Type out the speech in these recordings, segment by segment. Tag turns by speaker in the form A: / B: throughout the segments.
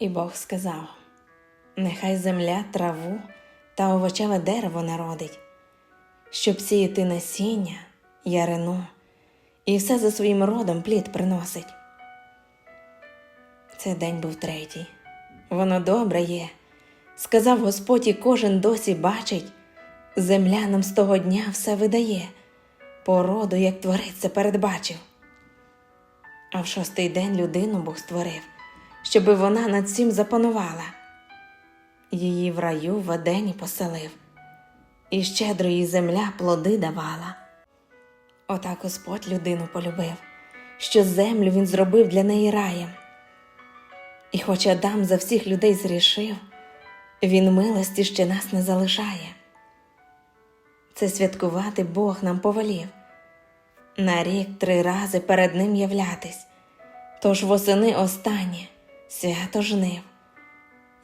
A: І Бог сказав: Нехай земля траву та овочеве дерево народить, щоб сіяти насіння, ярину, і все за своїм родом плід приносить. Це день був третій. Воно добре є. Сказав Господь, і кожен досі бачить, земля нам з того дня все видає, породу, як творець це передбачив. А в шостий день людину Бог створив, щоби вона над всім запанувала. Її в раю в Едені поселив, і щедро їй земля плоди давала. Отак Господь людину полюбив, що землю він зробив для неї раєм. І хоч Адам за всіх людей зрішив, він милості ще нас не залишає. Це святкувати Бог нам повелів, на рік три рази перед ним являтись, тож восени останнє свято жнив.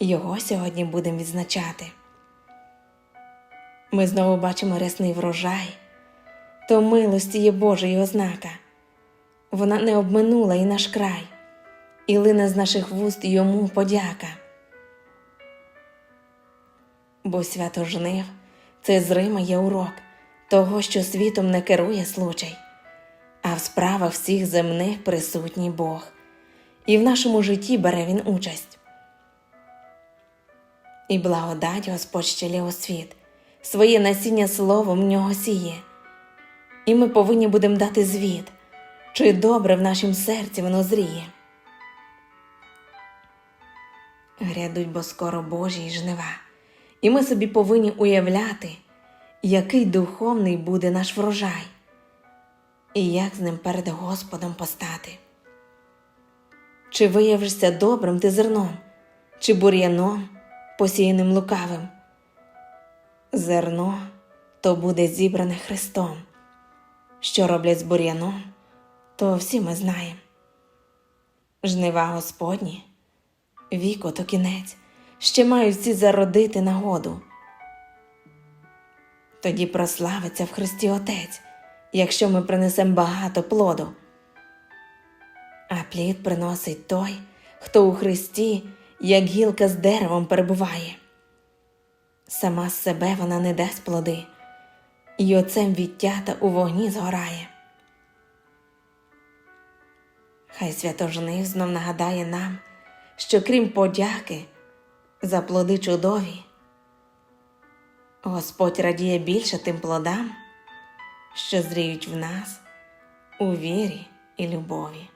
A: Його сьогодні будемо відзначати. Ми знову бачимо рясний врожай, то милості є Божої ознака. Вона не обминула і наш край, і лине з наших вуст йому подяка. Бо свято жнив це зрима є урок того, що світом не керує случай, а в справах всіх земних присутній Бог, і в нашому житті бере він участь. І благодать Господь щелє у світ, своє насіння словом в нього сіє. І ми повинні будемо дати звіт, чи добре в нашім серці воно зріє. Грядуть бо скоро Божі й жнива, і ми собі повинні уявляти, який духовний буде наш врожай, і як з ним перед Господом постати. Чи виявишся добрим ти зерном, чи бур'яном, посіяним лукавим? Зерно то буде зібране Христом. Що роблять з бур'яном, то всі ми знаємо. Жнива Господні, віко то кінець, ще мають всі зародити нагоду. Тоді прославиться в Христі Отець, якщо ми принесемо багато плоду. А плід приносить той, хто у Христі, як гілка з деревом перебуває. Сама з себе вона не дасть плоди, і оцем відтята у вогні згорає. Хай святожнив знов нагадає нам, що крім подяки за плоди чудові, Господь радіє більше тим плодам, що зріють в нас у вірі і любові.